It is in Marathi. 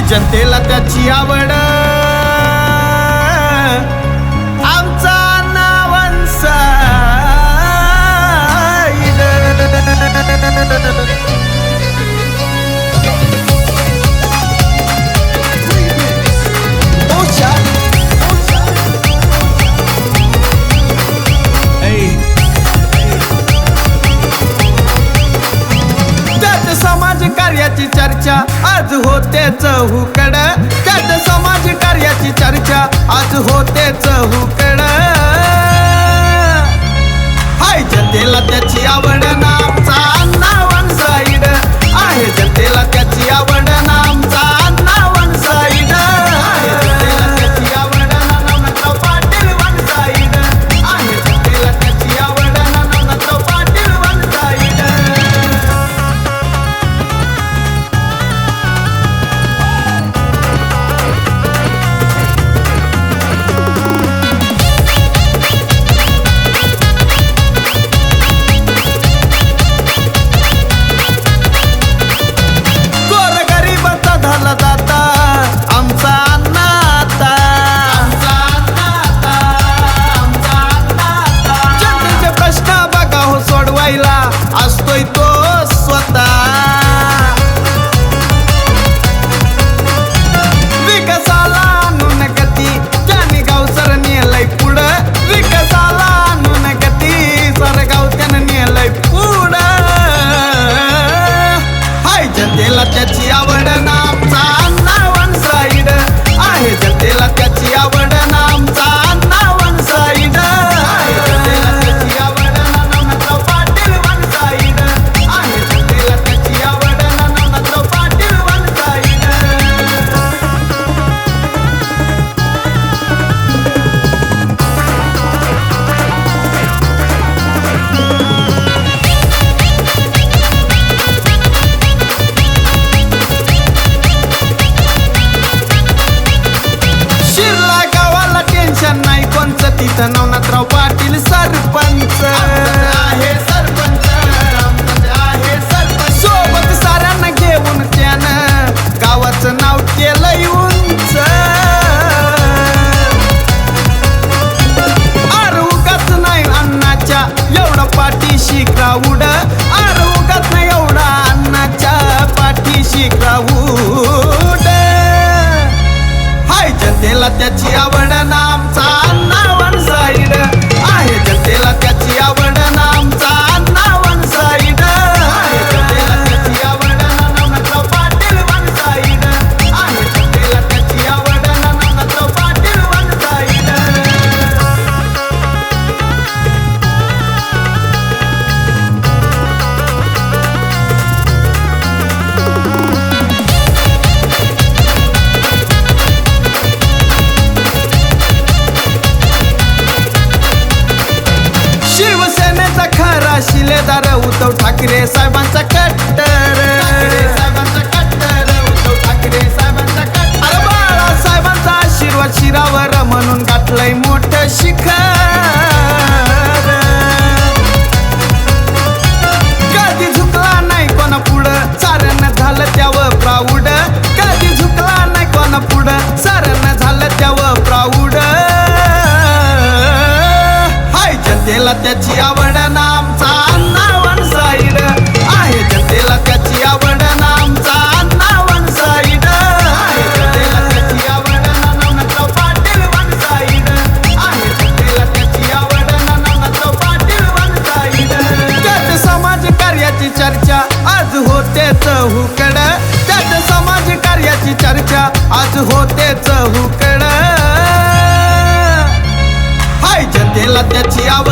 जनतेला त्याची आवड. कार्याची चर्चा. आज होतेच चहुकड त्यात समाज कार्याची चर्चा. आज होतेच चहुकड हाय जनतेला त्याची आवड ना मला त्याची आवड नामचा ठाकरे साहेबांचा कट्टर. अरे साहेबांचा आशीर्वाद शिरावर म्हणून गाठलंय मोठं शिखर. कधी झुकला नाही कोणा पुढं? चारण झालं त्यावर प्राऊड कधी झुकला नाही कोण पुढं? चारण झालं त्यावर प्राऊड हाय जनतेला त्याची आवड होते चहुकडा. हाय जनतेला त्याची आव